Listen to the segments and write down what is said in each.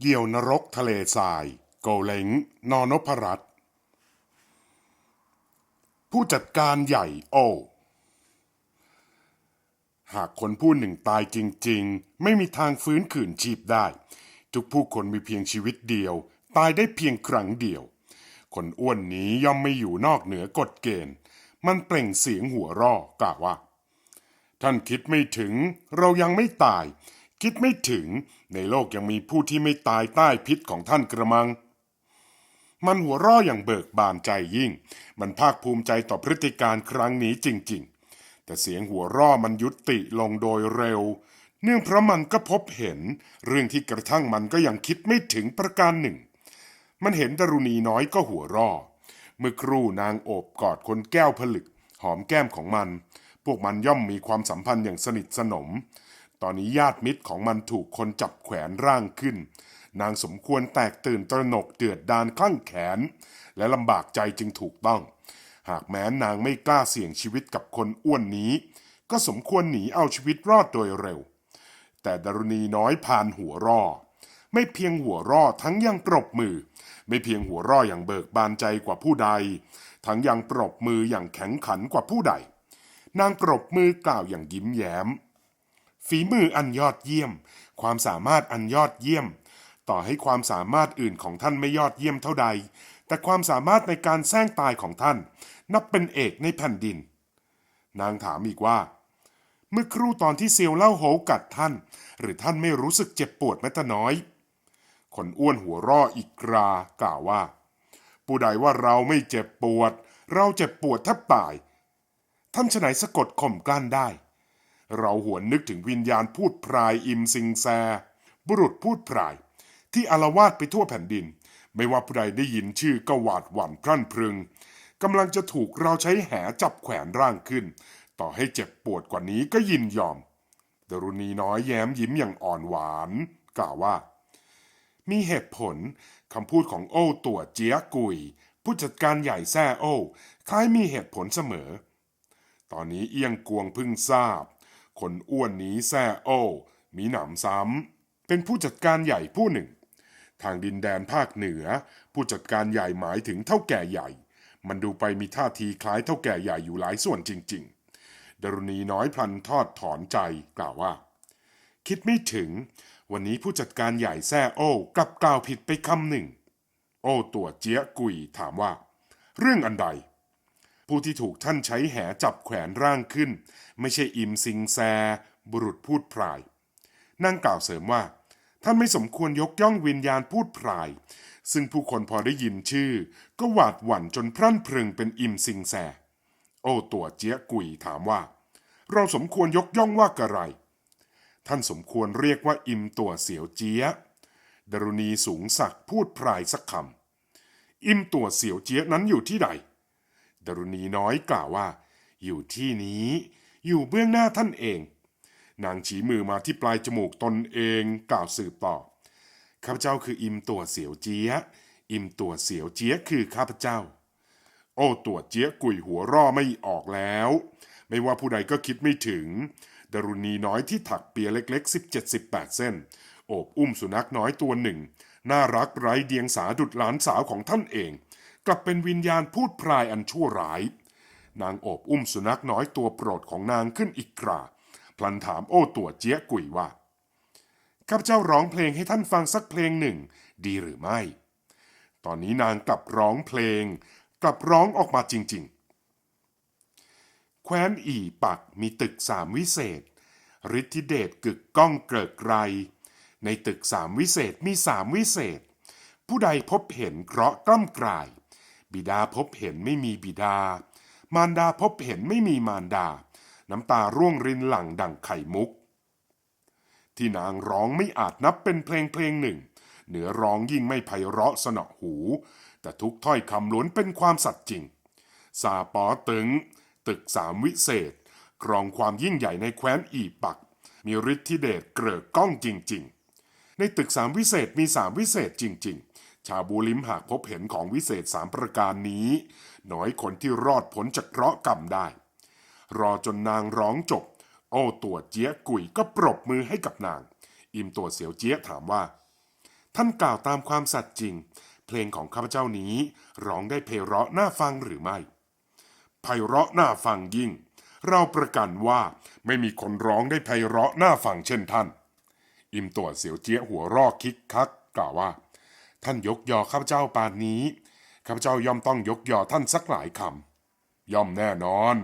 เหยี่ยวนรกทะเลทราย โกเล้งนอนพรัตผู้จัดการใหญ่โอ หากคนผู้หนึ่งตายจริงๆ ไม่มีทางฟื้นคืนชีพได้ ทุกผู้คนมีเพียงชีวิตเดียว ตายได้เพียงครั้งเดียว คนอ้วนนี้ย่อมไม่อยู่นอกเหนือกฎเกณฑ์ มันเปล่งเสียงหัวร่อกล่าวว่า ท่านคิดไม่ถึงเรายังไม่ตาย คิดไม่ถึง ในโลกยังมีผู้ที่ไม่ตายใต้พิษของท่านกระมัง มันหัวร่ออย่างเบิกบานใจยิ่ง มันภาคภูมิใจต่อพฤติการครั้งนี้จริง ๆ แต่เสียงหัวร่อมันยุติลงโดยเร็ว เนื่องเพราะมันก็พบเห็น เรื่องที่กระทั่งมันก็ยังคิดไม่ถึงประการหนึ่ง มันเห็นดารุณีน้อยก็หัวร่อ เมื่อครู่นางโอบกอดคนแก้วผลึก หอมแก้มของมัน พวกมันย่อมมีความสัมพันธ์อย่างสนิทสนม ตอนนี้ญาติมิตรของมันถูกคนจับแขวนร่างขึ้น นางสมควรแตกตื่นตระหนกเดือดดานคลั่งแขน และลำบากใจจึงถูกต้อง หากแม้นางไม่กล้าเสี่ยงชีวิตกับคนอ้วนนี้ ก็สมควรหนีเอาชีวิตรอดโดยเร็ว แต่ดารุณีน้อยพานหัวรอไม่เพียงหัวรอทั้งยังปรบมือ ไม่เพียงหัวรออย่างเบิกบานใจกว่าผู้ใด ทั้งยังปรบมืออย่างแข็งขันกว่าผู้ใด นางปรบมือกล่าวอย่างยิ้มแย้ม ฝีมืออันยอดเยี่ยม ความสามารถอันยอดเยี่ยม ต่อให้ความสามารถอื่นของท่านไม่ยอดเยี่ยมเท่าใด แต่ความสามารถในการแซงตายของท่าน นับเป็นเอกในแผ่นดิน นางถามอีกว่า เมื่อครู่ตอนที่เซียวเล่าโหกัดท่าน หรือท่านไม่รู้สึกเจ็บปวดแม้แต่น้อยคนอ้วนหัวร่ออีกกรากล่าวว่า ผู้ใดว่าเราไม่เจ็บปวด เราเจ็บปวดแทบตายท่านฉไหนสะกดข่มกลั้นได้ เราหวนนึกถึงวิญญาณพูดพรายอิมซิงแซ บุรุษพูดพราย ที่อารวาสไปทั่วแผ่นดิน ไม่ว่าผู้ใดได้ยินชื่อก็หวาดหวั่นพรั่นพรึงกำลังจะถูกเราใช้แหจับแขวนร่างขึ้น ต่อให้เจ็บปวดกว่านี้ก็ยินยอม ดรุณีน้อยแย้มยิ้มอย่างอ่อนหวาน กล่าวว่า มีเหตุผลคำพูดของโอ้ตัวเจียกุย ผู้จัดการใหญ่แซ่โอ้คล้ายมีเหตุผลเสมอ ตอนนี้เอียงกวงพึ่งทราบ คนอ้วนนี้แซ่โอ้มีหนำซ้ำเป็นผู้จัดการใหญ่ผู้หนึ่ง ทางดินแดนภาคเหนือ ผู้จัดการใหญ่หมายถึงเท่าแก่ใหญ่ มันดูไปมีท่าทีคล้ายเท่าแก่ใหญ่อยู่หลายส่วนจริง ๆ ดรุณีน้อยพลันทอดถอนใจกล่าวว่า คิดไม่ถึง วันนี้ผู้จัดการใหญ่แซ่โอ้กลับกล่าวผิดไปคำหนึ่ง โอ้ตัวเจี๊ยกุยถามว่า เรื่องอันใด ผู้ที่ถูกท่านใช้แหจับแขวนร่างขึ้น ไม่ใช่อิมซิงแซ บุรุษพูดพราย นั่งกล่าวเสริมว่า ท่านไม่สมควรยกย่องวิญญาณพูดพราย ซึ่งผู้คนพอได้ยินชื่อ ก็หวาดหวั่นจนพรั่นพรึงเป็นอิมซิงแซ โอ้ตัวเจี๊ยกุยถามว่า เราสมควรยกย่องว่ากระไร ท่านสมควรเรียกว่าอิมตัวเสียวเจี๊ยดรุณีสูงศักดิ์พูดพรายสักคำอิมตัวเสียวเจี๊ยนั้นอยู่ที่ใด ดรุณีน้อยกล่าวว่า อยู่ที่นี้ อยู่เบื้องหน้าท่านเอง นางชี้มือมาที่ปลายจมูกตนเองกล่าวสืบต่อข้าพเจ้าคืออิมตัวเสียวเจี๊ยอิมตัวเสียวเจี๊ยคือข้าพเจ้า โอ้ตัวเจี๊ยกุยหัวร่อไม่ออกแล้ว ไม่ว่าผู้ใดก็คิดไม่ถึง ดรุณีน้อยที่ถักเปียเล็กๆ 17-18 เส้น โอบอุ้มสุนัขน้อยตัวหนึ่ง น่ารักไร้เดียงสาดุดหลานสาวของท่านเอง กลับเป็นวิญญาณพูดพรายอันชั่วร้าย นางโอบอุ้มสุนัขน้อยตัวโปรดของนางขึ้นอีกคราพลันถามโอ้ตัวเจี๊ยกุยว่าข้าพเจ้าร้องเพลงให้ท่านฟังสักเพลงหนึ่ง ดีหรือไม่ ตอนนี้นางกลับร้องเพลง กลับร้องออกมาจริง ๆ แคว้นอีปักมีตึกสามวิเศษฤทธิเดชกึกก้องเกิกไร ในตึกสามวิเศษมีสามวิเศษ ผู้ใดพบเห็นเคราะห์กล้ำกลาย บิดาพบเห็นไม่มีบิดา มารดาพบเห็นไม่มีมารดา น้ำตาร่วงรินหลั่งดั่งไข่มุก ที่นางร้องไม่อาจนับเป็นเพลงเพลงหนึ่งเนื้อร้องยิ่งไม่ไพเราะสนอหู แต่ทุกถ้อยคำล้วนเป็นความสัตย์จริง ซาปอตึง ตึกสามวิเศษครองความยิ่งใหญ่ในแคว้นอีปัก มีฤทธิเดชเกริกก้องจริง ๆ ในตึกสามวิเศษมีสามวิเศษจริง ๆ ชาบูลิมหากพบเห็นของวิเศษสามประการนี้ น้อยคนที่รอดพ้นจากเคราะห์กรรมได้ รอจนนางร้องจบ โอ้ตัวเจี๊ยกุยก็ปรบมือให้กับนาง อิมตัวเสียวเจี๊ยถามว่า ท่านกล่าวตามความสัตย์จริง เพลงของข้าพเจ้านี้ร้องได้เพเราะน่าฟังหรือไม่ไพเราะน่าฟังยิ่ง เราประกันว่าไม่มีคนร้องได้ไพเราะน่าฟังเช่นท่าน อิมตัวเสียวเจี๊ยหัวรอกคิกคักกล่าวว่า ท่านยกยอข้าพเจ้าปานนี้ข้าพเจ้าย่อมต้องยกยอท่านสักหลายคำย่อมแน่นอน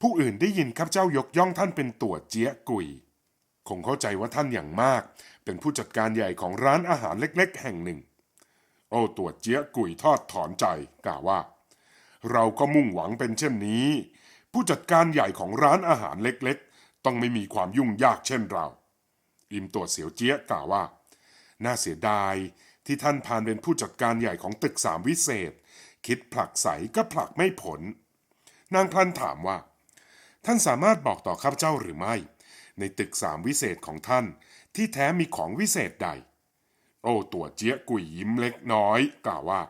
ผู้อื่นได้ยินข้าพเจ้ายกย่องท่านเป็นตัวเจี๊ยกุยคงเข้าใจว่าท่านอย่างมาก เป็นผู้จัดการใหญ่ของร้านอาหารเล็ก ๆ แห่งหนึ่ง โอ้ตัวเจี๊ยกุยทอดถอนใจกล่าวว่า เราก็มุ่งหวังเป็นเช่นนี้ ผู้จัดการใหญ่ของร้านอาหารเล็ก ๆ ต้องไม่มีความยุ่งยากเช่นเรา อิมตัวเสียวเจี๊ยกล่าวว่า น่าเสียดาย ที่ท่านพานเป็นผู้จัดการใหญ่ของตึกสามวิเศษ คิดผลักใสก็ผลักไม่ผล นางพลันถามว่า ท่านสามารถบอกต่อข้าพเจ้าหรือไม่ ในตึกสามวิเศษของท่านที่แท้มีของวิเศษใด โอ้ตัวเจี๊ยกุยยิ้มเล็กน้อย กล่าวว่า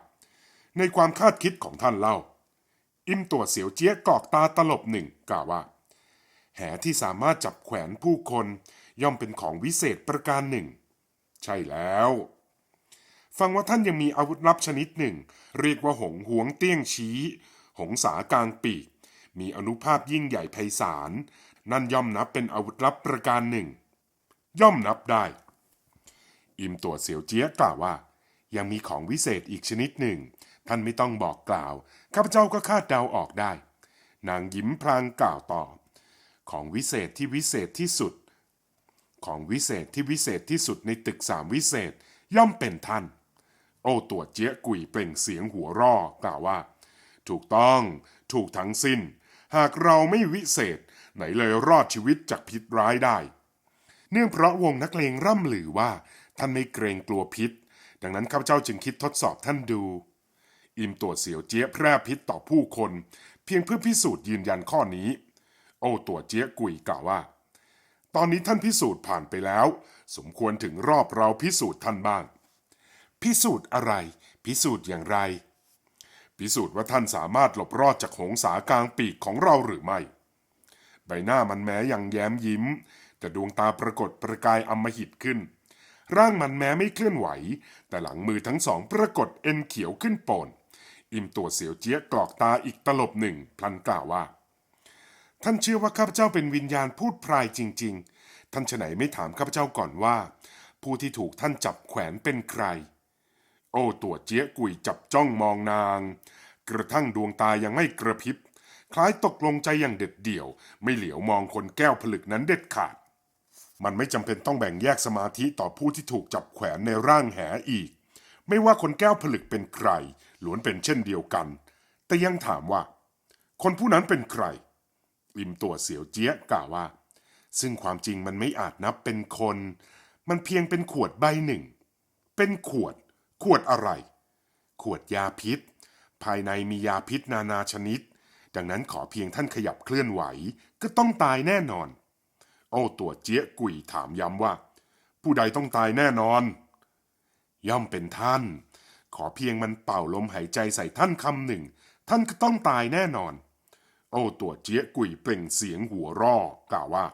ในความคาดคิดของท่านเล่า อิมตัวเสียวเจี๊ยกอกตาตลบหนึ่งกล่าวว่า แหที่สามารถจับแขวนผู้คนย่อมเป็นของวิเศษประการหนึ่ง ใช่แล้ว ฟังว่าท่านยังมีอาวุธลับชนิดหนึ่ง เรียกว่าหงหวงเตี้ยงชี้ หงสากลางปีก มีอนุภาพยิ่งใหญ่ไพศาล นั่นย่อมนับเป็นอาวุธลับประการหนึ่ง ย่อมนับได้ อิมตัวเสียวเจี๊ยกล่าวว่า ยังมีของวิเศษอีกชนิดหนึ่ง ท่านไม่ต้องบอกกล่าว ข้าพเจ้าก็คาดเดาออกได้ นางยิ้มพลางกล่าวต่อ ของวิเศษที่วิเศษที่สุด ของวิเศษที่วิเศษที่สุดในตึกสามวิเศษย่อมเป็นท่าน โอ้ตัวเจี๊ยกุยเปล่งเสียงหัวร่อกล่าวว่า ถูกต้อง ถูกทั้งสิ้น หากเราไม่วิเศษ ไหนเลยรอดชีวิตจากพิษร้ายได้ เนื่องเพราะวงนักเลงร่ำลือว่า ท่านไม่เกรงกลัวพิษ ดังนั้นข้าพเจ้าจึงคิดทดสอบท่านดู อิมตัวเสียวเจี๊ยแพร่พิษต่อผู้คน เพียงเพื่อพิสูจน์ยืนยันข้อนี้ โอ้ตัวเจี๊ยกุยกล่าวว่า ตอนนี้ท่านพิสูจน์ผ่านไปแล้ว สมควรถึงรอบเราพิสูจน์ท่านบ้าง พิสูจน์อะไร พิสูจน์อย่างไร พิสูจน์ว่าท่านสามารถหลบรอดจากหงสากลางปีกของเราหรือไม่ ใบหน้ามันแม้ยังแย้มยิ้ม แต่ดวงตาปรากฏประกายอำมหิตขึ้น ร่างมันแม้ไม่เคลื่อนไหว แต่หลังมือทั้งสองปรากฏเอ็นเขียวขึ้นโปนอิมตัวเสียวเจี๊ยกรอกตาอีกตลบหนึ่งพลันกล่าวว่า ท่านเชื่อว่าข้าพเจ้าเป็นวิญญาณพูดพรายจริง ๆ ท่านฉไหนไม่ถามข้าพเจ้าก่อนว่า ผู้ที่ถูกท่านจับแขวนเป็นใคร โอ้ตัวเจี๊ยกุยจับจ้องมองนาง กระทั่งดวงตายังไม่กระพริบ คล้ายตกลงใจอย่างเด็ดเดี่ยว ไม่เหลียวมองคนแก้วผลึกนั้นเด็ดขาด มันไม่จำเป็นต้องแบ่งแยกสมาธิต่อผู้ที่ถูกจับแขวนในร่างแหอีก ไม่ว่าคนแก้วผลึกเป็นใครล้วนเป็นเช่นเดียวกัน แต่ยังถามว่า คนผู้นั้นเป็นใคร อิมตัวเสียวเจี๊ยกล่าวว่า ซึ่งความจริงมันไม่อาจนับเป็นคน มันเพียงเป็นขวดใบหนึ่ง เป็นขวด ขวดอะไร ขวดยาพิษ ภายในมียาพิษนานาชนิด ดังนั้นขอเพียงท่านขยับเคลื่อนไหวก็ต้องตายแน่นอน โอ้ตัวเจี๊ยกุยถามย้ำว่า ผู้ใดต้องตายแน่นอน ย่อมเป็นท่าน ขอเพียงมันเป่าลมหายใจใส่ท่านคำหนึ่ง ท่านก็ต้องตายแน่นอน โอ้ตัวเจี๊ยกุยเปล่งเสียงหัวร่อกล่าวว่า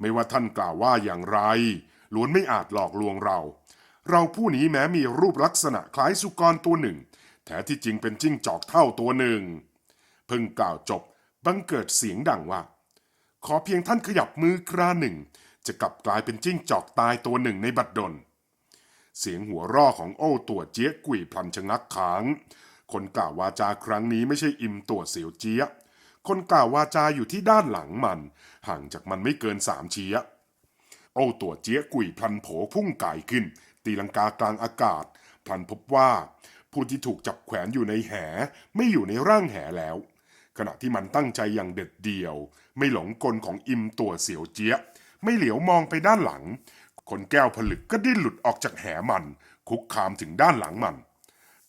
ไม่ว่าท่านกล่าวว่าอย่างไรล้วนไม่อาจหลอกลวงเรา เราผู้นี้แม้มีรูปลักษณะคล้ายสุกรตัวหนึ่ง แท้ที่จริงเป็นจิ้งจอกเท่าตัวหนึ่ง เพิ่งกล่าวจบบังเกิดเสียงดังว่า ขอเพียงท่านขยับมือคราหนึ่ง จะกลับกลายเป็นจิ้งจอกตายตัวหนึ่งในบัดดล เสียงหัวร่อของโอ้ตัวเจี๊ยกุยพลันชะงักขาง คนกล่าววาจาครั้งนี้ไม่ใช่อิมตัวเสียวเจี๊ยคนกล่าววาจาอยู่ที่ด้านหลังมัน ห่างจากมันไม่เกินสามเชียโอ้ตัวเจี๊ยกุยพลันโผพุ่งก่ายขึ้น ตีลังกากลางอากาศพลันพบว่า ผู้ที่ถูกจับแขวนอยู่ในแหไม่อยู่ในร่างแหแล้ว ขณะที่มันตั้งใจอย่างเด็ดเดี่ยว ไม่หลงกลของอิมตัวเสียวเจี๊ยะไม่เหลียวมองไปด้านหลัง คนแก้วผลึกก็ดิ้นหลุดออกจากแหมัน คุกคามถึงด้านหลังมัน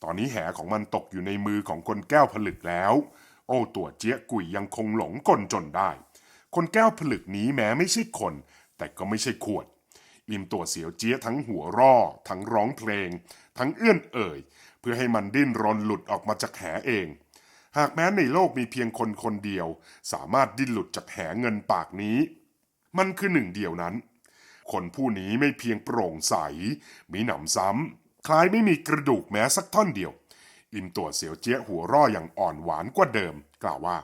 ตอนนี้แหของมันตกอยู่ในมือของคนแก้วผลึกแล้ว โอ้ตัวเจี๊ยกุยยังคงหลงกลจนได้ คนแก้วผลึกนี้แม้ไม่ใช่คน แต่ก็ไม่ใช่ขวด อิมตัวเสียวเจี๊ยทั้งหัวร่อ ทั้งร้องเพลง ทั้งเอื้อนเอ่ย เพื่อให้มันดิ้นรนหลุดออกมาจากแหเอง หากแม้ในโลกมีเพียงคนคนเดียว สามารถดิ้นหลุดจากแหเงินปากนี้ มันคือหนึ่งเดียวนั้น คนผู้นี้ไม่เพียงโปร่งใส มีหนำซ้ำ คล้ายไม่มีกระดูกแม้สักท่อนเดียว อิมตัวเสียวเจี๊ยหัวร่ออย่างอ่อนหวานกว่าเดิม กล่าวว่า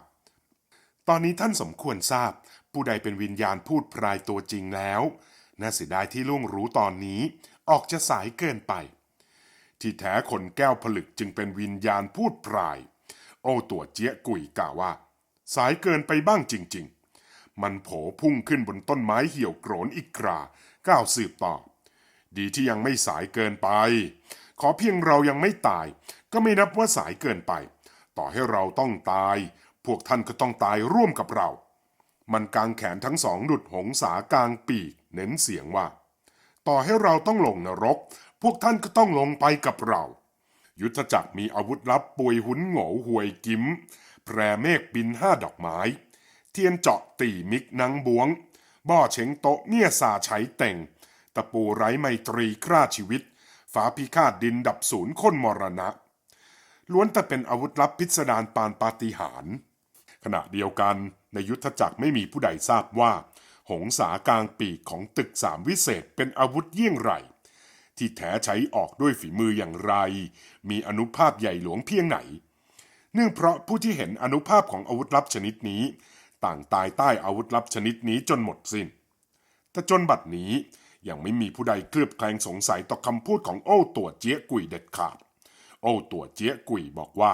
ตอนนี้ท่านสมควรทราบ ผู้ใดเป็นวิญญาณพูดพรายตัวจริงแล้ว น่าเสียดายที่ลุงรู้ตอนนี้ออกจะสายเกินไป ที่แท้คนแก้วผลึกจึงเป็นวิญญาณพูดพราย โอ้ตัวเจี๊ยกุยกล่าวว่า สายเกินไปบ้างจริง ๆ มันโผพุ่งขึ้นบนต้นไม้เหี่ยวโกรนอีกคราก้าวสืบต่อ ดีที่ยังไม่สายเกินไป ขอเพียงเรายังไม่ตาย ก็ไม่นับว่าสายเกินไป ต่อให้เราต้องตาย พวกท่านก็ต้องตายร่วมกับเรา มันกางแขนทั้งสองดุดหงสากลางปีก เน้นเสียงว่า ต่อให้เราต้องลงนรก พวกท่านก็ต้องลงไปกับเรา ยุทธจักรมีอาวุธลับปุยหุนโง่หวยกิมแพรเมฆบินห้าดอกไม้ เทียนเจาะตีมิกนังบวง บ่อเฉงโตะเมี่ยสาใช้เต่ง ตะปูไร้ไมตรีฆ่าชีวิตฝาพิฆาตดินดับศูนย์คนมรณะ ล้วนแต่เป็นอาวุธลับพิสดารปานปาฏิหาริย์ขณะเดียวกันในยุทธจักรไม่มีผู้ใดทราบว่า หงสากลางปีกของตึกสามวิเศษเป็นอาวุธเยี่ยงไร ที่แท้ใช้ออกด้วยฝีมืออย่างไร มีอนุภาพใหญ่หลวงเพียงไหน เนื่องเพราะผู้ที่เห็นอนุภาพของอาวุธลับชนิดนี้ ต่างตายใต้อาวุธลับชนิดนี้จนหมดสิน้น แต่จนบัดนี้ยังไม่มีผู้ใดเคลือบแคลงสงสัยต่อคำพูดของโอ้ตัวเจี๊ยกุยเด็ดขาด โอ้ตัวเจี๊ยกุยบอกว่า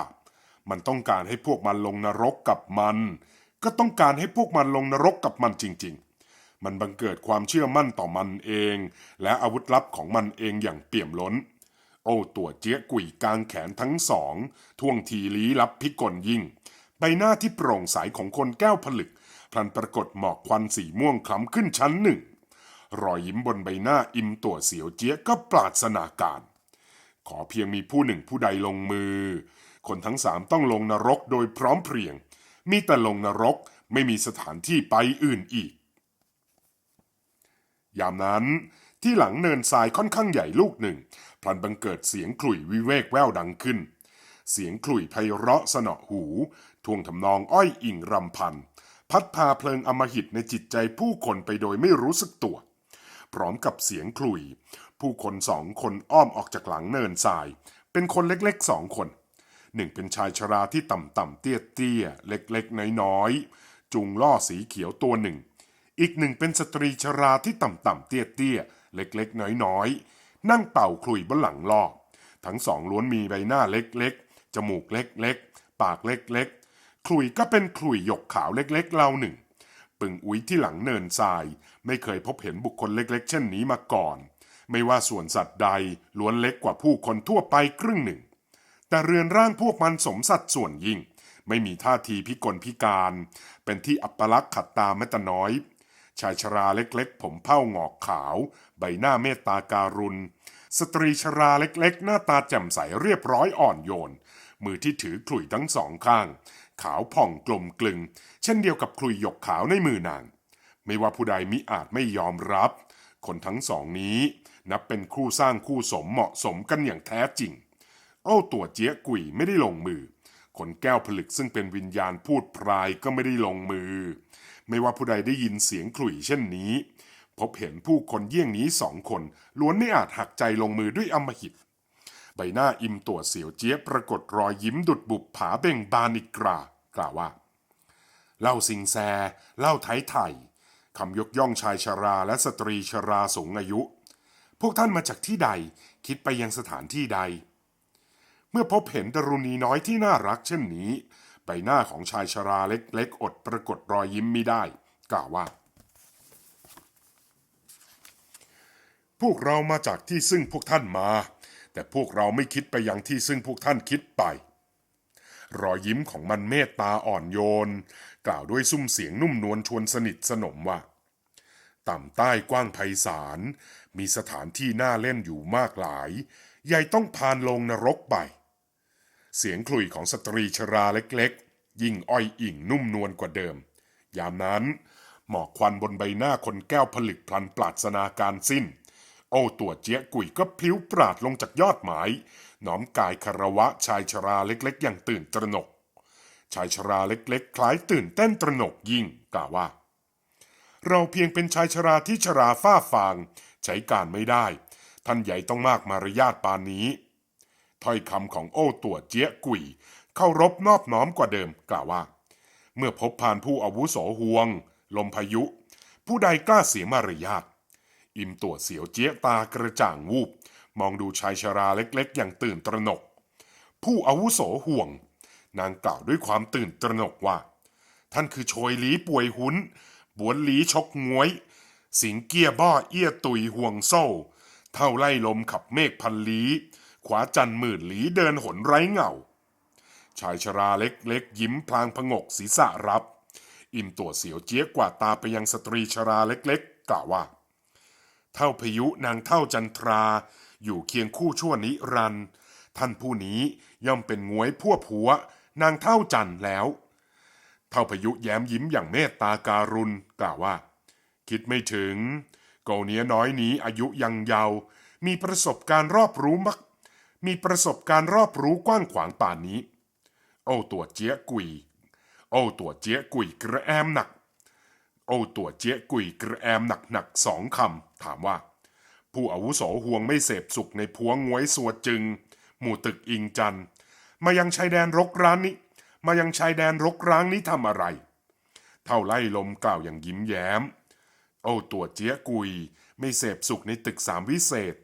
มันต้องการให้พวกมันลงนรกกับมัน ก็ต้องการให้พวกมันลงนรกกับมันจริง ๆ มันบังเกิดความเชื่อมั่นต่อมันเอง และอาวุธลับของมันเองอย่างเปี่ยมล้น โอ้ตัวเจี๊ยกุยกางแขนทั้งสองท่วงทีลี้ลับพิกลยิ่ง ใบหน้าที่โปร่งใสของคนแก้วผลึก พลันปรากฏหมอกควันสีม่วงคล้ำขึ้นชั้นหนึ่ง รอยยิ้มบนใบหน้าอิมตัวเสียวเจี๊ยก็ปราศนาการ ขอเพียงมีผู้หนึ่งผู้ใดลงมือ คนทั้งสามต้องลงนรกโดยพร้อมเพรียง มีแต่ลงนรกไม่มีสถานที่ไปอื่นอีก ยามนั้นที่หลังเนินทรายค่อนข้างใหญ่ลูกหนึ่ง พลันบังเกิดเสียงขลุ่ยวิเวกแววดังขึ้น เสียงขลุ่ยไพเราะสนอหูทวงทำนองอ้อยอิ่งรำพัน พัดพาเพลิงอมหิตในจิตใจผู้คนไปโดยไม่รู้สึกตัว พร้อมกับเสียงขลุ่ย ผู้คนสองคนอ้อมออกจากหลังเนินทราย เป็นคนเล็กๆสองคน หนึ่งเป็นชายชราที่ต่ำๆเตี้ยๆเล็กๆน้อยๆจุงล่อสีเขียวตัวหนึ่ง อีกหนึ่งเป็นสตรีชราที่ต่ำๆเตี้ยๆ เล็กๆ น้อยๆ นั่งเป่าขลุ่ยบนหลังล่อทั้งสองล้วนมีใบหน้าเล็กๆ จมูกเล็กๆ ปากเล็กๆขลุ่ยก็เป็นขลุ่ยหยกขาวเล็กๆเล่าหนึ่ง ปึงอุ้ยที่หลังเนินทราย ไม่เคยพบเห็นบุคคลเล็กๆ เช่นนี้มาก่อน ไม่ว่าส่วนสัตว์ใดล้วนเล็กกว่าผู้คนทั่วไปครึ่งหนึ่ง แต่เรือนร่างพวกมันสมสัดส่วนยิ่ง ไม่มีท่าทีพิกลพิการ เป็นที่อัปลักษณ์ขัดตาแม้แต่น้อย ชายชราเล็กๆ ผมเผ้างอกขาว ใบหน้าเมตตาการุณ สตรีชราเล็กๆ หน้าตาแจ่มใสเรียบร้อยอ่อนโยน มือที่ถือขลุ่ยทั้งสองข้าง ขาวผ่องกลมกลึง เช่นเดียวกับขลุ่ยหยกขาวในมือนาง ไม่ว่าผู้ใดมิอาจไม่ยอมรับ คนทั้งสองนี้ นับเป็นคู่สร้างคู่สมเหมาะสมกันอย่างแท้จริงโอ้าตัวเจี๊ยกุยไม่ได้ลงมือ คนแก้วผลึกซึ่งเป็นวิญญาณพูดพรายก็ไม่ได้ลงมือ ไม่ว่าผู้ใดได้ยินเสียงขลุ่ยเช่นนี้ พบเห็นผู้คนเยี่ยงนี้สองคน ล้วนไม่อาจหักใจลงมือด้วยอมหิต ใบหน้าอิ่มตัวเสียวเจี๊ยบปรากฏรอยยิ้มดุดบุบผาเบ่งบานอีกกรากล่าวว่า เล่าสิงแซเล่าไทยไทยคำยกย่องชายชราและสตรีชราสูงอายุ พวกท่านมาจากที่ใดคิดไปยังสถานที่ใด เมื่อพบเห็นดรุณีน้อยที่น่ารักเช่นนี้ ใบหน้าของชายชราเล็กๆ อดปรากฏรอยยิ้มไม่ได้ กล่าวว่า พวกเรามาจากที่ซึ่งพวกท่านมา แต่พวกเราไม่คิดไปยังที่ซึ่งพวกท่านคิดไป รอยยิ้มของมันเมตตาอ่อนโยน กล่าวด้วยซุ้มเสียงนุ่มนวลชวนสนิทสนมว่าต่ำใต้กว้างไพศาล มีสถานที่น่าเล่นอยู่มากหลายใหญ่ต้องพานลงนรกไป เสียงขลุ่ยของสตรีชราเล็กๆ ยิ่งอ้อยอิ่งนุ่มนวลกว่าเดิม ยามนั้น หมอกควันบนใบหน้าคนแก้วผลึกพลันปราศนาการสิ้น โอ้ตัวเจี๊ยกุยก็พลิ้วปราดลงจากยอดไม้น้อมกายคารวะชายชราเล็กๆ อย่างตื่นตระหนก ชายชราเล็กๆ คล้ายตื่นเต้นตระหนกยิ่งกล่าวว่า เราเพียงเป็นชายชราที่ชราฝ้าฟาง ใช้การไม่ได้ ท่านใหญ่ต้องมากมารยาทปานนี้ ถ้อยคำของโอ้ตัวเจี๊ยกุยเข้ารบนอบน้อมกว่าเดิมกล่าวว่า เมื่อพบพานผู้อาวุโสห่วง ลมพายุ ผู้ใดกล้าเสียมารยาทอิมตัวเสียวเจี๊ยตากระจ่างวูบ มองดูชายชราเล็กๆ อย่างตื่นตระหนก ผู้อาวุโสห่วง นางกล่าวด้วยความตื่นตระหนกว่า ท่านคือโชยหลีป่วยหุนบวนหลีชกงวย สิงเกียบ้อเอี้ยตุยห่วงโซ่ เท่าไล่ลมขับเมฆพันลี ขวาจันหมื่นหลีเดินหนไร้เงา ชายชราเล็กๆ ยิ้มพลางพงกศีรษะรับ อิ่มตัวเสียวเจี๊ยกว่าดตาไปยังสตรีชราเล็กๆ กล่าวว่า เท่าพายุนางเท่าจันทรา อยู่เคียงคู่ชั่วนิรัน ท่านผู้นี้ย่อมเป็นงวยพวกผัวนางเท่าจันแล้ว เท่าพายุแย้มยิ้มอย่างเมตตาการุณกล่าวว่า คิดไม่ถึงเกาเนี้ยน้อยนี้อายุยังเยาว์มีประสบการณ์รอบรู้มัก มีประสบการณ์รอบรู้กว้างขวางป่านนี้ โอ้ตัวเจี๊ยกุย โอ้ตัวเจี๊ยกุยกระแอมหนัก โอ้ตัวเจี๊ยกุยกระแอมหนักหนักสองคำถามว่า ผู้อาวุโสห่วงไม่เสพสุขในพวงงวยสวดจึง หมู่ตึกอิงจันมายังชายแดนรกร้านนี้ มายังชายแดนรกร้างนี้ทำอะไร เท่าไล่ลมกล่าวอย่างยิ้มแย้ม โอ้ตัวเจี๊ยกุยไม่เสพสุขในตึกสามวิเศษ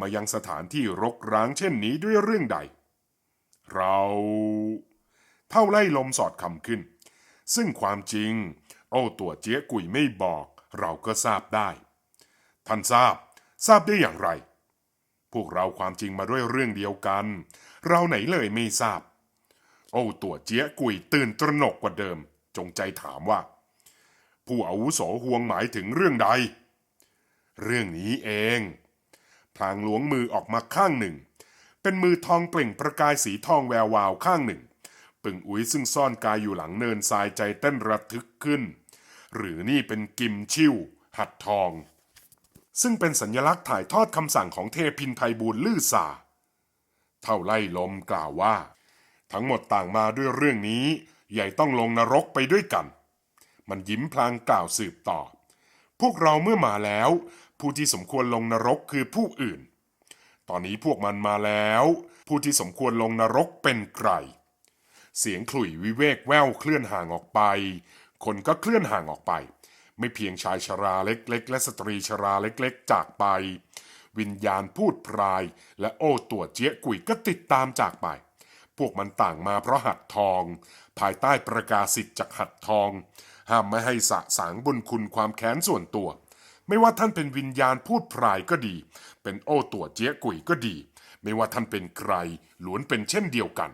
มายังสถานที่รกร้างเช่นนี้ด้วยเรื่องใด เราเท่าไล่ลมสอดคำขึ้น ซึ่งความจริง โอ้ตัวเจ๊กุยไม่บอก เราก็ทราบได้ ท่านทราบ ทราบได้อย่างไร พวกเราความจริงมาด้วยเรื่องเดียวกัน เราไหนเลยไม่ทราบ โอ้ตัวเจ๊กุยตื่นตระหนกกว่าเดิม จงใจถามว่า ผู้อาวุโสห่วงหมายถึงเรื่องใด เรื่องนี้เอง พลางหลวงมือออกมาข้างหนึ่ง เป็นมือทองเปล่งประกายสีทองแวววาวข้างหนึ่ง ปึงอุ๋ยซึ่งซ่อนกายอยู่หลังเนินทรายใจเต้นระทึกขึ้น หรือนี่เป็นกิมชิวหัดทอง ซึ่งเป็นสัญลักษณ์ถ่ายทอดคำสั่งของเทพินไพบูลลื่อสาเท่าไล่ลมกล่าวว่า ทั้งหมดต่างมาด้วยเรื่องนี้ใหญ่ต้องลงนรกไปด้วยกัน มันยิ้มพลางกล่าวสืบต่อ พวกเราเมื่อมาแล้ว ผู้ที่สมควรลงนรกคือผู้อื่น ตอนนี้พวกมันมาแล้ว ผู้ที่สมควรลงนรกเป็นใคร เสียงขลุ่ยวิเวกแว่วเคลื่อนห่างออกไป คนก็เคลื่อนห่างออกไป ไม่เพียงชายชราเล็กๆ และสตรีชราเล็กๆ จากไป วิญญาณพูดพราย และโอ้ตัวเจี๊ยกุยก็ติดตามจากไป พวกมันต่างมาเพราะหัดทอง ภายใต้ประกาศสิทธิ์จากหัดทองห้ามไม่ให้สะสางบุญคุณความแค้นส่วนตัว ไม่ว่าท่านเป็นวิญญาณพูดพรายก็ดี เป็นโอ้ตัวเจี๊ยกุยก็ดี ไม่ว่าท่านเป็นใครล้วนเป็นเช่นเดียวกัน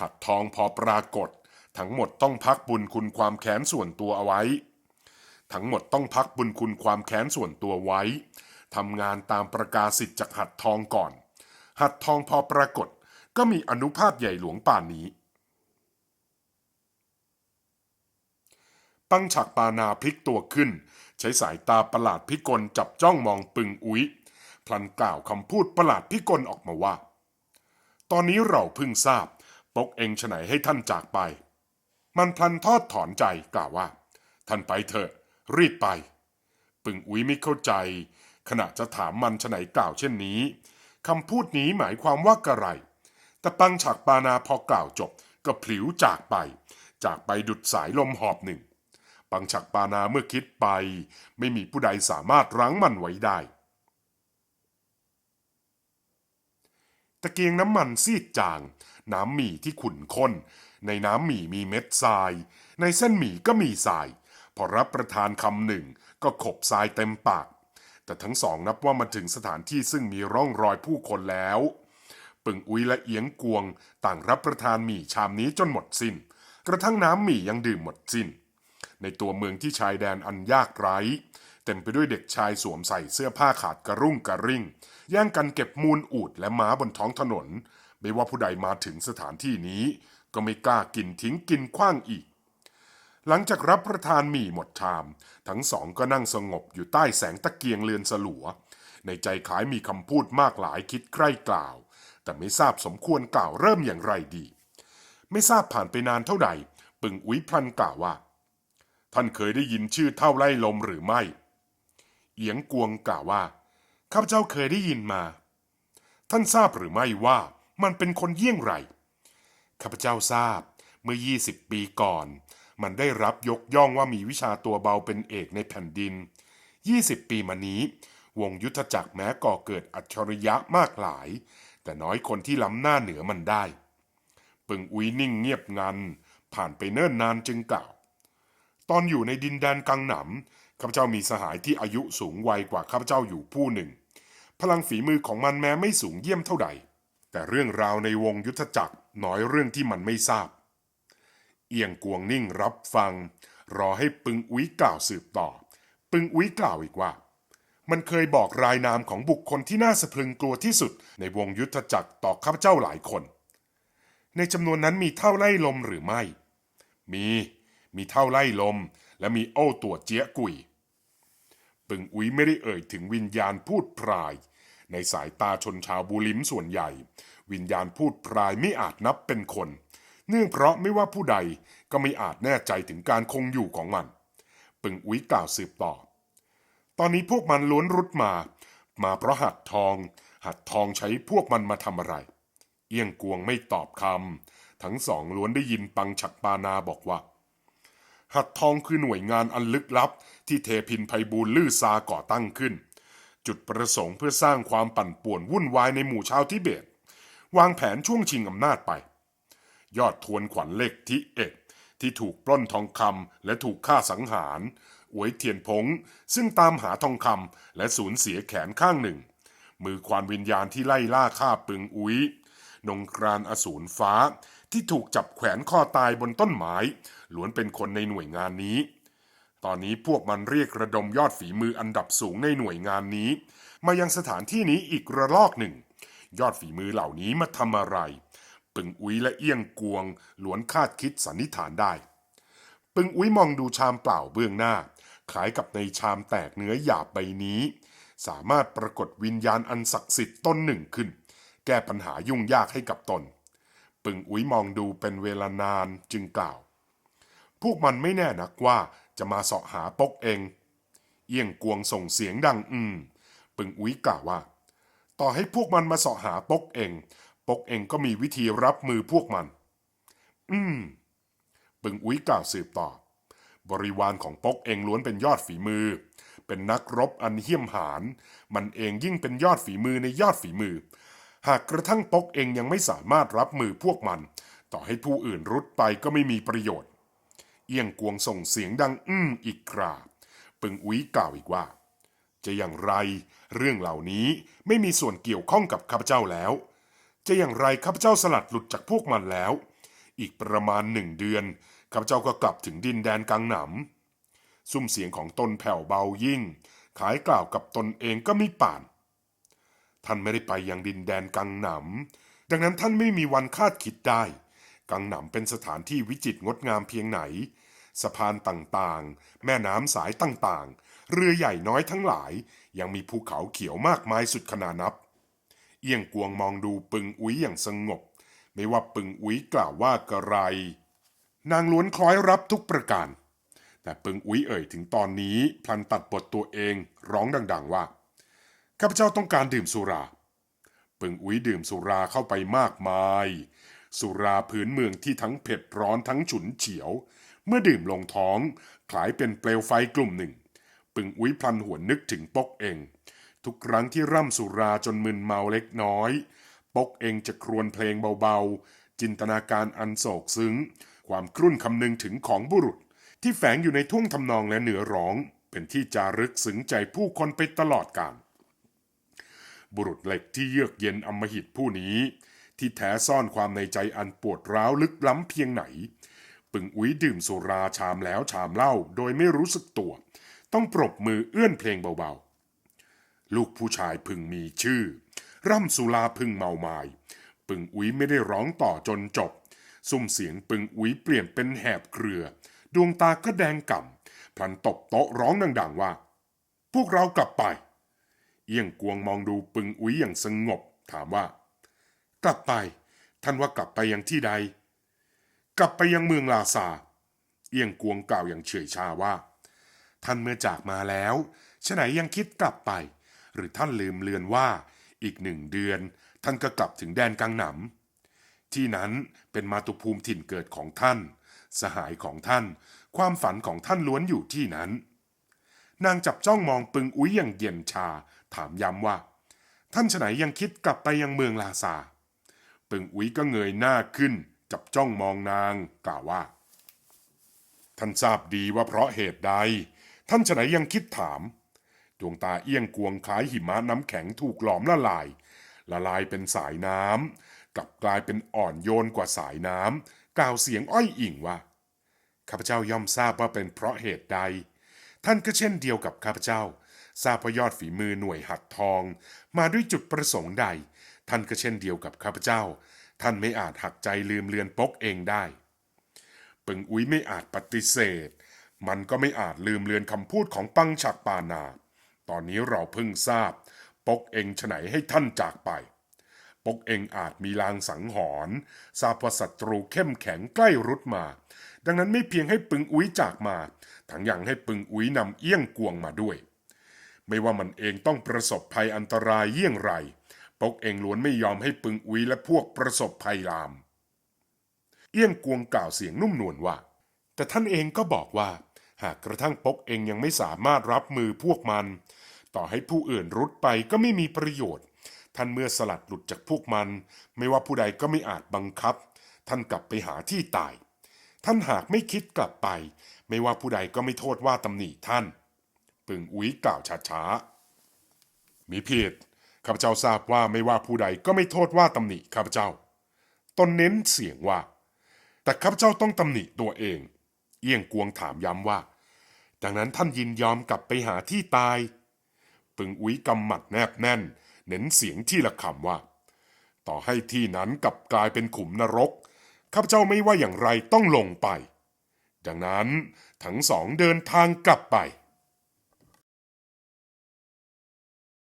หัดทองพอปรากฏ ทั้งหมดต้องพักบุญคุณความแค้นส่วนตัวเอาไว้ ทั้งหมดต้องพักบุญคุณความแค้นส่วนตัวไว้ทำงานตามประกาศสิทธิ์จากหัดทองก่อน หัดทองพอปรากฏก็มีอนุภาพใหญ่หลวงป่านนี้ ปังฉักปานาพลิกตัวขึ้น ใช้สายตาประหลาดพิกลจับจ้องมองปึงอุ๊ยพลันกล่าวคำพูดประหลาดพิกลออกมาว่า ตอนนี้เราเพิ่งทราบปกเองฉไหนให้ท่านจากไป มันพลันทอดถอนใจกล่าวว่า ท่านไปเถอะ รีบไป ปึงอุ๊ยไม่เข้าใจ ขณะจะถามมันฉไหนกล่าวเช่นนี้คำพูดนี้หมายความว่ากระไร แต่ปังฉักปานาพอกล่าวจบก็ผลิวจากไป จากไปดุดสายลมหอบหนึ่ง ปังฉักปานาเมื่อคิดไป ไม่มีผู้ใดสามารถรั้งมันไว้ได้ ตะเกียงน้ำมันซีดจาง น้ำหมี่ที่ขุ่นข้น ในน้ำหมี่มีเม็ดทราย ในเส้นหมี่ก็มีทราย พอรับประทานคำหนึ่งก็ขบทรายเต็มปาก แต่ทั้งสองนับว่ามาถึงสถานที่ซึ่งมีร่องรอยผู้คนแล้วปึงอุ้ยและเอียงกวง ต่างรับประทานหมี่ชามนี้จนหมดสิน้น กระทั่งน้ำหมี่ยังดื่มหมดสิ้น ในตัวเมืองที่ชายแดนอันยากไร้เต็มไปด้วยเด็กชายสวมใส่เสื้อผ้าขาดกระรุ่งกระริ่งแย่งกันเก็บมูลอูดและม้าบนท้องถนน ไม่ว่าผู้ใดมาถึงสถานที่นี้ ก็ไม่กล้ากินทิ้งกินขว้างอีก หลังจากรับประทานหมี่หมดชาม ทั้งสองก็นั่งสงบอยู่ใต้แสงตะเกียงเรือนสลัว ในใจคล้ายมีคำพูดมากหลายคิดใคร่กล่าว แต่ไม่ทราบสมควรกล่าวเริ่มอย่างไรดี ไม่ทราบผ่านไปนานเท่าใดปึงอุ้ยพลันกล่าวว่า ท่านเคยได้ยินชื่อเท่าไล่ลมหรือไม่ เอียงกวงกล่าวว่า ข้าพเจ้าเคยได้ยินมา ท่านทราบหรือไม่ว่ามันเป็นคนเยี่ยงไร ข้าพเจ้าทราบเมื่อ 20 ปีก่อน มันได้รับยกย่องว่ามีวิชาตัวเบาเป็นเอกในแผ่นดิน 20 ปีมานี้ วงยุทธจักรแม้ก่อเกิดอัจฉริยะมากหลาย แต่น้อยคนที่ล้ำหน้าเหนือมันได้ ปึงอุยนิ่งเงียบงัน ผ่านไปเนิ่นนานจึงกล่าว ตอนอยู่ในดินแดนกังหนำข้าพเจ้ามีสหายที่อายุสูงวัยกว่าข้าพเจ้าอยู่ผู้หนึ่ง พลังฝีมือของมันแม้ไม่สูงเยี่ยมเท่าใด แต่เรื่องราวในวงยุทธจักรน้อยเรื่องที่มันไม่ทราบ เอียงกวงนิ่งรับฟัง รอให้ปึงอุ้ยกล่าวสืบต่อ ปึงอุ้ยกล่าวอีกว่า มันเคยบอกรายนามของบุคคลที่น่าสะพรึงกลัวที่สุด ในวงยุทธจักรต่อข้าพเจ้าหลายคน ในจำนวนนั้นมีเท่าไล่ลมหรือไม่ มี มีเท่าไล่ลม และมีโอ้ตัวเจี๊ยกุยปึงอุ้ยไม่ได้เอ่ยถึงวิญญาณพูดพราย ในสายตาชนชาวบูลิมส่วนใหญ่ วิญญาณพูดพรายไม่อาจนับเป็นคน เนื่องเพราะไม่ว่าผู้ใดก็ไม่อาจแน่ใจถึงการคงอยู่ของมัน ปึงอุ้ยกล่าวสืบต่อ ตอนนี้พวกมันล้วนรุดมา มาเพราะหัดทอง หัดทองใช้พวกมันมาทำอะไร เอี้ยงกวงไม่ตอบคำทั้งสองล้วนได้ยินปังฉักปานาบอกว่า หัดทองคือหน่วยงานอันลึกลับ ที่เทพินไพบูลลือซาก่อตั้งขึ้น จุดประสงค์เพื่อสร้างความปั่นป่วนวุ่นวายในหมู่ชาวทิเบต วางแผนช่วงชิงอำนาจไป ยอดทวนขวัญเล็กที่เอ็ดที่ถูกปล้นทองคำและถูกฆ่าสังหารอวยเทียนพง ซึ่งตามหาทองคำและสูญเสียแขนข้างหนึ่ง มือควานวิญญาณที่ไล่ล่าฆ่าปึงอุยนงกรานอสูรฟ้า ที่ถูกจับแขวนคอตายบนต้นไม้ล้วนเป็นคนในหน่วยงานนี้ ตอนนี้พวกมันเรียกระดมยอดฝีมืออันดับสูงในหน่วยงานนี้ มายังสถานที่นี้อีกระลอกหนึ่ง ยอดฝีมือเหล่านี้มาทำอะไร ปึงอุ้ยและเอี้ยงกวงล้วนคาดคิดสันนิษฐานได้ ปึงอุ้ยมองดูชามเปล่าเบื้องหน้า คล้ายกับในชามแตกเนื้อหยาบใบนี้ สามารถปรากฏวิญญาณอันศักดิ์สิทธิ์ต้นหนึ่งขึ้น แก้ปัญหายุ่งยากให้กับตนึงอุยมองดูเป็นเวลานานจึงกล่าว พวกมันไม่แน่นักว่าจะมาเสาะหาปกเอง เอี้ยงกวงส่งเสียงดังอืม ปึงอุยกล่าวว่า ต่อให้พวกมันมาเสาะหาปกเอง ปกเองก็มีวิธีรับมือพวกมัน อืม ปึงอุยกล่าวสืบต่อ บริวารของปกเองล้วนเป็นยอดฝีมือ เป็นนักรบอันเหี้ยมหาญมันเองยิ่งเป็นยอดฝีมือในยอดฝีมือ หากกระทั่งปกเองยังไม่สามารถรับมือพวกมัน ต่อให้ผู้อื่นรุดไปก็ไม่มีประโยชน์ เอียงกวงส่งเสียงดังอื้มอีกครา ปึงอุ๋ยกล่าวอีกว่า จะอย่างไร เรื่องเหล่านี้ไม่มีส่วนเกี่ยวข้องกับข้าพเจ้าแล้ว จะอย่างไรข้าพเจ้าสลัดหลุดจากพวกมันแล้ว อีกประมาณหนึ่งเดือนข้าพเจ้าก็กลับถึงดินแดนกังหนำซุ้มเสียงของตนแผ่วเบายิ่งขายกล่าวกับตนเองก็มีป่าน ท่านไม่ได้ไปยังดินแดนกังหนำดังนั้นท่านไม่มีวันคาดคิดได้ กังหนำเป็นสถานที่วิจิตรงดงามเพียงไหน สะพานต่างๆ แม่น้ำสายต่างๆ เรือใหญ่น้อยทั้งหลาย ยังมีภูเขาเขียวมากมายสุดขนานับ เอียงกวงมองดูปึงอุ๋ยอย่างสงบ ไม่ว่าปึงอุ๋ยกล่าวว่ากระไร นางล้วนคล้อยรับทุกประการ แต่ปึงอุ๋ยเอ่ยถึงตอนนี้พลันตัดบทตัวเองร้องดัง ๆ ว่า ข้าพเจ้าต้องการดื่มสุรา ปึงอุ๋ยดื่มสุราเข้าไปมากมาย สุราพื้นเมืองที่ทั้งเผ็ดร้อนทั้งฉุนเฉียว เมื่อดื่มลงท้องคล้ายเป็นเปลวไฟกลุ่มหนึ่ง ปึงอุ๋ยพลันหัวนึกถึงปกเอง ทุกครั้งที่ร่ำสุราจนมึนเมาเล็กน้อย ปกเองจะครวญเพลงเบาๆ จินตนาการอันโศกซึ้ง ความครุ่นคำนึงถึงของบุรุษ ที่แฝงอยู่ในท่วงทำนองและเหนือร้อง เป็นที่จารึกซึ้งใจผู้คนไปตลอดกาล บุรุษเหล็กที่เยือกเย็นอำมหิตผู้นี้ ที่แท้ซ่อนความในใจอันปวดร้าวลึกล้ำเพียงไหน ปึงอุ้ยดื่มสุราชามแล้วชามเล่าโดยไม่รู้สึกตัว ต้องปรบมือเอื้อนเพลงเบาๆ ลูกผู้ชายพึงมีชื่อ ร่ำสุราพึงเมามาย ปึงอุ้ยไม่ได้ร้องต่อจนจบซุ้มเสียงปึงอุ้ยเปลี่ยนเป็นแหบเครือ ดวงตาก็แดงก่ำพลันตบโต๊ะร้องดังๆว่า พวกเรากลับไป เอี้ยงกวงมองดูปึงอุ้ยอย่างสงบ ถามว่า กลับไป ท่านว่ากลับไปยังที่ใด กลับไปยังเมืองลาซา เอี้ยงกวงกล่าวอย่างเฉยชาว่า ท่านเมื่อจากมาแล้วฉไหนยังคิดกลับไป หรือท่านลืมเลือนว่า อีกหนึ่งเดือน ท่านก็กลับถึงแดนกังหนำที่นั้นเป็นมาตุภูมิถิ่นเกิดของท่าน สหายของท่าน ความฝันของท่านล้วนอยู่ที่นั้นนางจับจ้องมองปึงอุ้ยอย่างเย็นชา ถามย้ำว่า ท่านฉไหนยังคิดกลับไปยังเมืองลาซาปึงอุ้ยก็เงยหน้าขึ้นจับจ้องมองนางกล่าวว่า ท่านทราบดีว่าเพราะเหตุใด ท่านฉไหนยังคิดถาม ดวงตาเอี้ยงกวงคล้ายหิมะน้ำแข็งถูกหลอมละลาย ละลายเป็นสายน้ำกลับกลายเป็นอ่อนโยนกว่าสายน้ำกล่าวเสียงอ้อยอิ่งว่าข้าพเจ้าย่อมทราบว่าเป็นเพราะเหตุใด ท่านก็เช่นเดียวกับข้าพเจ้า ทราบว่ายอดฝีมือหน่วยหัดทอง มาด้วยจุดประสงค์ใด ท่านก็เช่นเดียวกับข้าพเจ้า ท่านไม่อาจหักใจลืมเลือนปกเองได้ปึงอุ้ยไม่อาจปฏิเสธ มันก็ไม่อาจลืมเลือนคำพูดของปังฉักปานา ตอนนี้เราเพิ่งทราบ ปกเองฉไหนให้ท่านจากไป ปกเองอาจมีลางสังหรณ์ทราบว่าศัตรูเข้มแข็งใกล้รุดมา ดังนั้นไม่เพียงให้ปึงอุ้ยจากมาทั้งยังให้ปึงอุ้ยนำเอี้ยงกวงมาด้วย ไม่ว่ามันเองต้องประสบภัยอันตรายเยี่ยงไร ปกเองล้วนไม่ยอมให้ปึงอุ้ยและพวกประสบภัยลาม เอี้ยงกวงกล่าวเสียงนุ่มนวลว่า แต่ท่านเองก็บอกว่า หากกระทั่งปกเองยังไม่สามารถรับมือพวกมัน ต่อให้ผู้อื่นรุดไปก็ไม่มีประโยชน์ ท่านเมื่อสลัดหลุดจากพวกมัน ไม่ว่าผู้ใดก็ไม่อาจบังคับ ท่านกลับไปหาที่ตาย ท่านหากไม่คิดกลับไป ไม่ว่าผู้ใดก็ไม่โทษว่าตำหนิท่าน ปึงอุ้ยกล่าวช้าๆมีผิดข้าพเจ้าทราบว่าไม่ว่าผู้ใดก็ไม่โทษว่าตำหนิข้าพเจ้า ตนเน้นเสียงว่า แต่ข้าพเจ้าต้องตำหนิตัวเอง เอี้ยงกวงถามย้ำว่า ดังนั้นท่านยินยอมกลับไปหาที่ตาย ปึงอุ้ยกำหมัดแนบแน่น เน้นเสียงที่ละคำว่า ต่อให้ที่นั้นกลับกลายเป็นขุมนรกข้าพเจ้าไม่ว่าอย่างไรต้องลงไป ดังนั้นทั้งสองเดินทางกลับไป